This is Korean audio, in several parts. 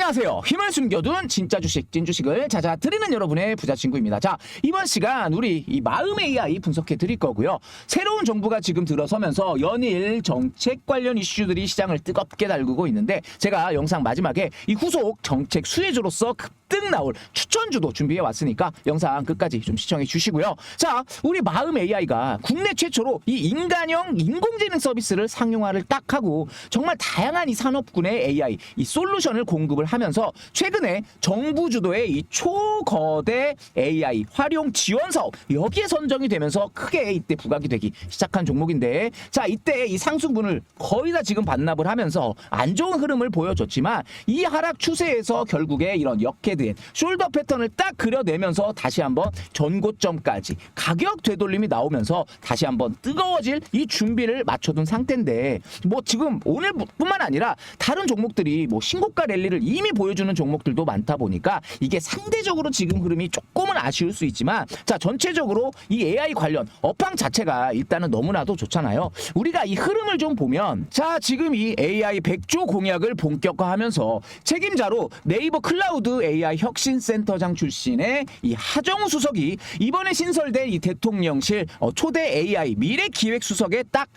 안녕하세요. 힘을 숨겨둔 진짜 주식, 찐 주식을 찾아 드리는 여러분의 부자 친구입니다. 자, 이번 시간 우리 이 마음 AI 분석해 드릴 거고요. 새로운 정부가 지금 들어서면서 연일 정책 관련 이슈들이 시장을 뜨겁게 달구고 있는데 제가 영상 마지막에 이 후속 정책 수혜주로서 급 등 나올 추천주도 준비해 왔으니까 영상 끝까지 좀 시청해 주시고요. 자, 우리 마음 AI가 국내 최초로 이 인간형 인공지능 서비스를 상용화를 딱 하고 정말 다양한 이 산업군의 AI 이 솔루션을 공급을 하면서 최근에 정부 주도의 이 초거대 AI 활용 지원 사업 여기에 선정이 되면서 크게 이때 부각이 되기 시작한 종목인데 자 이때 이 상승분을 거의 다 지금 반납을 하면서 안 좋은 흐름을 보여줬지만 이 하락 추세에서 결국에 이런 역 헤드엔 숄더 패턴을 딱 그려내면서 다시 한번 전고점까지 가격 되돌림이 나오면서 다시 한번 뜨거워질 이 준비를 맞춰둔 상태인데 뭐 지금 오늘뿐만 아니라 다른 종목들이 뭐 신고가 랠리를 이미 보여주는 종목들도 많다 보니까 이게 상대적으로 지금 흐름이 조금은 아쉬울 수 있지만 자 전체적으로 이 AI 관련 업황 자체가 일단은 너무나도 좋잖아요. 우리가 이 흐름을 좀 보면 자 지금 이 AI 100조 공약을 본격화하면서 책임자로 네이버 클라우드 AI 혁신센터장 출신의 이 하정우 수석이 이번에 신설된 이 대통령실 어, 초대 AI 미래 기획 수석에 딱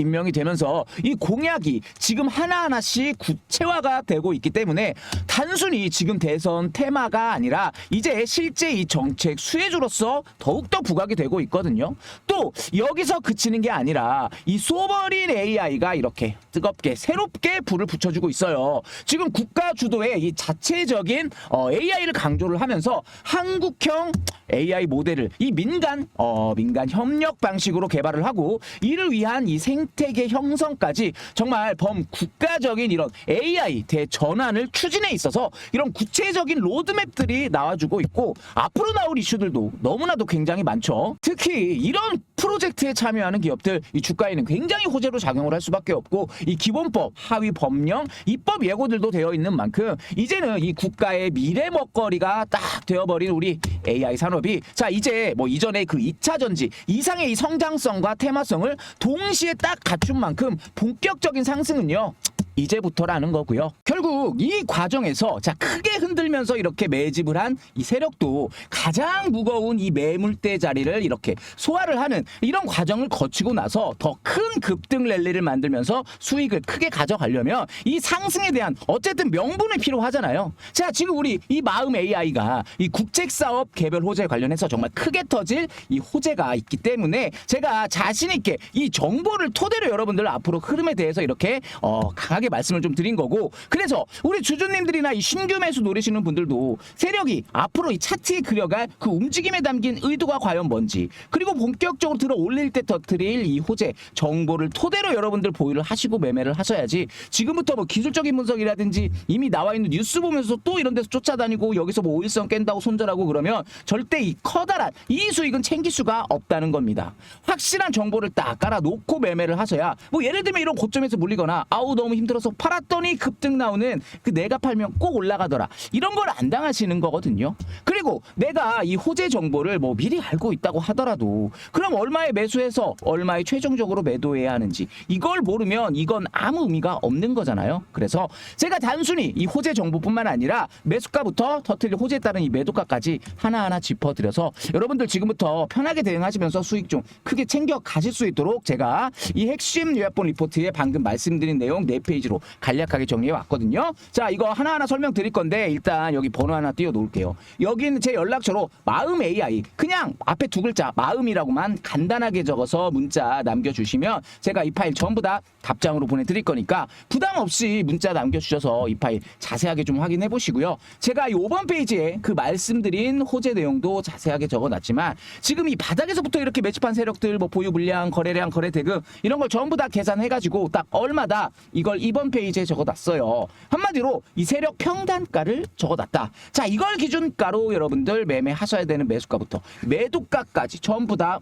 임명이 되면서 이 공약이 지금 하나하나씩 구체화가 되고 있기 때문에 단순히 지금 대선 테마가 아니라 이제 실제 이 정책 수혜주로서 더욱더 부각이 되고 있거든요. 또 여기서 그치는 게 아니라 이 소버린 AI가 이렇게 뜨겁게 새롭게 불을 붙여주고 있어요. 지금 국가 주도의 이 자체적인 어, AI를 강조를 하면서 한국형 AI 모델을 이 민간 어, 민간 협력 방식으로 개발을 하고 이를 위한 이 생 태계 형성까지 정말 범국가적인 이런 AI 대전환을 추진해 있어서 이런 구체적인 로드맵들이 나와주고 있고 앞으로 나올 이슈들도 너무나도 굉장히 많죠. 특히 이런 프로젝트에 참여하는 기업들 이 주가에는 굉장히 호재로 작용을 할 수밖에 없고 이 기본법, 하위 법령, 입법 예고들도 되어 있는 만큼 이제는 이 국가의 미래 먹거리가 딱 되어버린 우리 AI 산업이 자 이제 뭐 이전에 그 2차 전지 이상의 이 성장성과 테마성을 동시에 딱 갖춘 만큼 본격적인 상승은요. 이제부터라는 거고요. 결국 이 과정에서 자 크게 흔들면서 이렇게 매집을 한 이 세력도 가장 무거운 이 매물대 자리를 이렇게 소화를 하는 이런 과정을 거치고 나서 더 큰 급등 랠리를 만들면서 수익을 크게 가져가려면 이 상승에 대한 어쨌든 명분이 필요하잖아요. 자 지금 우리 이 마음 AI가 이 국책 사업 개별 호재 관련해서 정말 크게 터질 이 호재가 있기 때문에 제가 자신 있게 이 정보를 토대로 여러분들 앞으로 흐름에 대해서 이렇게 어 강하게 말씀을 좀 드린 거고 그래서 우리 주주님들이나 이 신규 매수 노리시는 분들도 세력이 앞으로 이 차트에 그려갈 그 움직임에 담긴 의도가 과연 뭔지 그리고 본격적으로 들어 올릴 때 터트릴 이 호재 정보를 토대로 여러분들 보유를 하시고 매매를 하셔야지 지금부터 뭐 기술적인 분석이라든지 이미 나와 있는 뉴스 보면서 또 이런 데서 쫓아다니고 여기서 뭐 오일선 깬다고 손절하고 그러면 절대 이 커다란 이 수익은 챙길 수가 없다는 겁니다. 확실한 정보를 딱 깔아놓고 매매를 하셔야 뭐 예를 들면 이런 고점에서 물리거나 아우 너무 힘들 어서 팔았더니 급등 나오는 그 내가 팔면 꼭 올라가더라 이런 걸 안 당하시는 거거든요. 그리고 내가 이 호재 정보를 뭐 미리 알고 있다고 하더라도 그럼 얼마에 매수해서 얼마에 최종적으로 매도해야 하는지 이걸 모르면 이건 아무 의미가 없는 거잖아요. 그래서 제가 단순히 이 호재 정보뿐만 아니라 매수가부터 터틀릴 호재에 따른 이 매도가까지 하나하나 짚어드려서 여러분들 지금부터 편하게 대응하시면서 수익 좀 크게 챙겨 가실 수 있도록 제가 이 핵심 요약본 리포트에 방금 말씀드린 내용 네 페이지 로 간략하게 정리해 왔거든요. 자, 이거 하나하나 설명드릴 건데 일단 여기 번호 하나 띄워 놓을게요. 여기는 제 연락처로 마음 AI 그냥 앞에 두 글자 마음이라고만 간단하게 적어서 문자 남겨 주시면 제가 이 파일 전부 다 답장으로 보내 드릴 거니까 부담 없이 문자 남겨 주셔서 이 파일 자세하게 좀 확인해 보시고요. 제가 이 5번 페이지에 그 말씀드린 호재 내용도 자세하게 적어 놨지만 지금 이 바닥에서부터 이렇게 매집한 세력들 뭐 보유 물량, 거래량, 거래 대금 이런 걸 전부 다 계산해 가지고 딱 얼마다 이걸 2번 페이지에 적어놨어요. 한마디로 이 세력 평단가를 적어놨다. 자 이걸 기준가로 여러분들 매매하셔야 되는 매수가부터 매도가까지 전부 다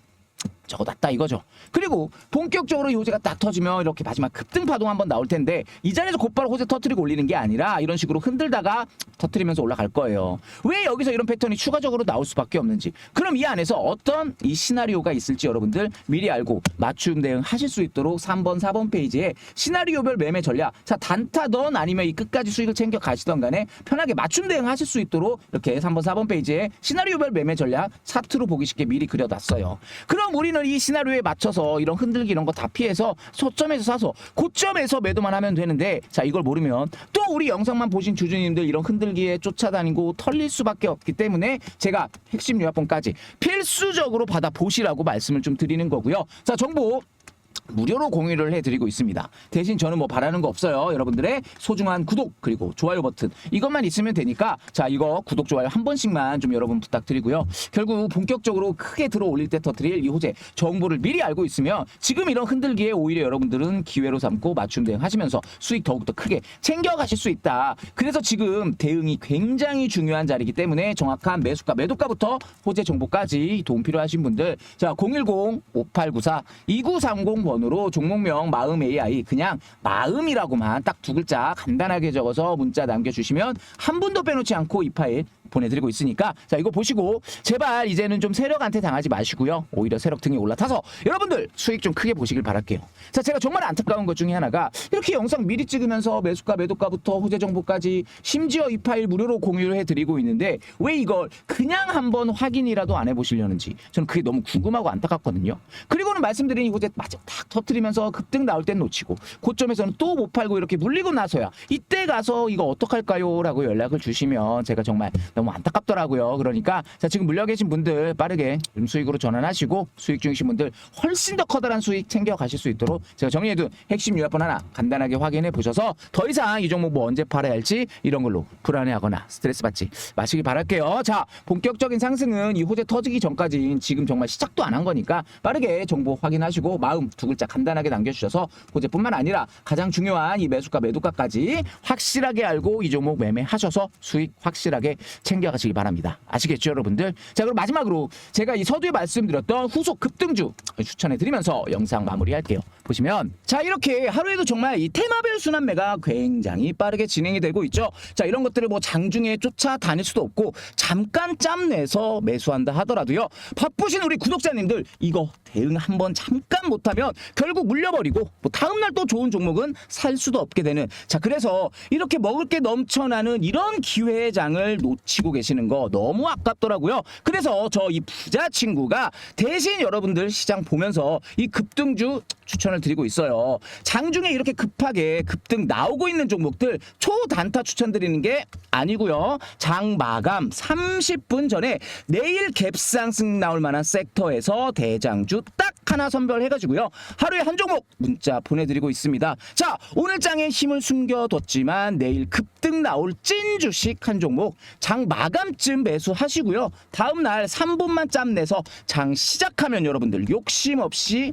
적어놨다 이거죠. 그리고 본격적으로 이 호재가 딱 터지면 이렇게 마지막 급등 파동 한번 나올 텐데 이 자리에서 곧바로 호재 터트리고 올리는 게 아니라 이런 식으로 흔들다가 터트리면서 올라갈 거예요. 왜 여기서 이런 패턴이 추가적으로 나올 수밖에 없는지. 그럼 이 안에서 어떤 이 시나리오가 있을지 여러분들 미리 알고 맞춤 대응 하실 수 있도록 3번, 4번 페이지에 시나리오별 매매 전략. 자, 단타던 아니면 이 끝까지 수익을 챙겨 가시던 간에 편하게 맞춤 대응 하실 수 있도록 이렇게 3번, 4번 페이지에 시나리오별 매매 전략 차트로 보기 쉽게 미리 그려놨어요. 그럼 우리는 이 시나리오에 맞춰서 이런 흔들기 이런 거 다 피해서 소점에서 사서 고점에서 매도만 하면 되는데 자 이걸 모르면 또 우리 영상만 보신 주주님들 이런 흔들기에 쫓아다니고 털릴 수밖에 없기 때문에 제가 핵심 요약본까지 필수적으로 받아 보시라고 말씀을 좀 드리는 거고요. 자 정보 무료로 공유를 해드리고 있습니다. 대신 저는 뭐 바라는 거 없어요. 여러분들의 소중한 구독 그리고 좋아요 버튼 이것만 있으면 되니까 자 이거 구독 좋아요 한 번씩만 좀 여러분 부탁드리고요. 결국 본격적으로 크게 들어 올릴 때 터트릴 이 호재 정보를 미리 알고 있으면 지금 이런 흔들기에 오히려 여러분들은 기회로 삼고 맞춤 대응하시면서 수익 더욱더 크게 챙겨가실 수 있다. 그래서 지금 대응이 굉장히 중요한 자리이기 때문에 정확한 매수가 매도가부터 호재 정보까지 도움 필요하신 분들 자 010-5894-2930 번으로 종목명 마음 AI 그냥 마음이라고만 딱 두 글자 간단하게 적어서 문자 남겨주시면 한 분도 빼놓지 않고 이 파일 보내드리고 있으니까. 자 이거 보시고 제발 이제는 좀 세력한테 당하지 마시고요. 오히려 세력 등에 올라타서 여러분들 수익 좀 크게 보시길 바랄게요. 자 제가 정말 안타까운 것 중에 하나가 이렇게 영상 미리 찍으면서 매수가 매도가부터 호재 정보까지 심지어 이 파일 무료로 공유를 해드리고 있는데 왜 이걸 그냥 한번 확인이라도 안 해보시려는지 저는 그게 너무 궁금하고 안타깝거든요. 그리고는 말씀드린 이 호재 맞아 탁 터트리면서 급등 나올 땐 놓치고 고점에서는 또 못 팔고 이렇게 물리고 나서야 이때 가서 이거 어떡할까요? 라고 연락을 주시면 제가 정말 너무 안타깝더라고요. 그러니까 자 지금 물려 계신 분들 빠르게 좀 수익으로 전환하시고 수익 중이신 분들 훨씬 더 커다란 수익 챙겨 가실 수 있도록 제가 정리해둔 핵심 요약본 하나 간단하게 확인해 보셔서 더 이상 이 종목 뭐 언제 팔아야 할지 이런 걸로 불안해하거나 스트레스 받지 마시길 바랄게요. 자 본격적인 상승은 이 호재 터지기 전까지 지금 정말 시작도 안 한 거니까 빠르게 정보 확인하시고 마음 두 글자 간단하게 남겨주셔서 호재뿐만 아니라 가장 중요한 이 매수가 매도가까지 확실하게 알고 이 종목 매매하셔서 수익 확실하게 챙겨가시기 바랍니다. 아시겠죠, 여러분들? 자, 그럼 마지막으로 제가 이 서두에 말씀드렸던 후속 급등주 추천해드리면서 영상 마무리할게요. 보시면 자 이렇게 하루에도 정말 이 테마별 순환매가 굉장히 빠르게 진행이 되고 있죠. 자 이런 것들을 뭐 장중에 쫓아다닐 수도 없고 잠깐 짬 내서 매수한다 하더라도요. 바쁘신 우리 구독자님들 이거 대응 한번 잠깐 못하면 결국 물려버리고 뭐 다음날 또 좋은 종목은 살 수도 없게 되는 자 그래서 이렇게 먹을 게 넘쳐나는 이런 기회의 장을 놓치 고 계시는 거 너무 아깝더라고요. 그래서 저 이 부자 친구가 대신 여러분들 시장 보면서 이 급등주 추천을 드리고 있어요. 장중에 이렇게 급하게 급등 나오고 있는 종목들 초단타 추천드리는 게 아니고요. 장 마감 30분 전에 내일 갭상승 나올 만한 섹터에서 대장주 딱 하나 선별해가지고요. 하루에 한 종목 문자 보내드리고 있습니다. 자, 오늘 장에 힘을 숨겨뒀지만 내일 급등 나올 찐 주식 한 종목 장 마감쯤 매수하시고요. 다음날 3분만 짬 내서 장 시작하면 여러분들 욕심 없이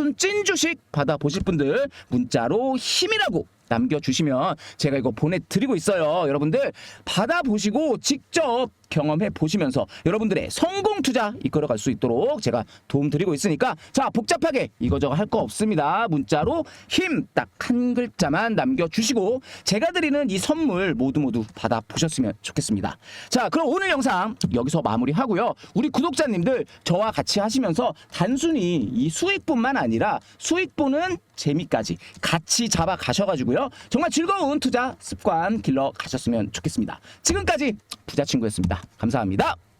순 찐 주식 받아 보실 분들 문자로 힘이라고 남겨주시면 제가 이거 보내드리고 있어요. 여러분들 받아보시고 직접 경험해 보시면서 여러분들의 성공 투자 이끌어갈 수 있도록 제가 도움 드리고 있으니까 자 복잡하게 이거저거 할 거 없습니다. 문자로 힘 딱 한 글자만 남겨주시고 제가 드리는 이 선물 모두 모두 받아보셨으면 좋겠습니다. 자 그럼 오늘 영상 여기서 마무리하고요. 우리 구독자님들 저와 같이 하시면서 단순히 이 수익뿐만 아니라 수익 보는 재미까지 같이 잡아 가셔가지고요. 정말 즐거운 투자 습관 길러 가셨으면 좋겠습니다. 지금까지 부자 친구였습니다. 감사합니다.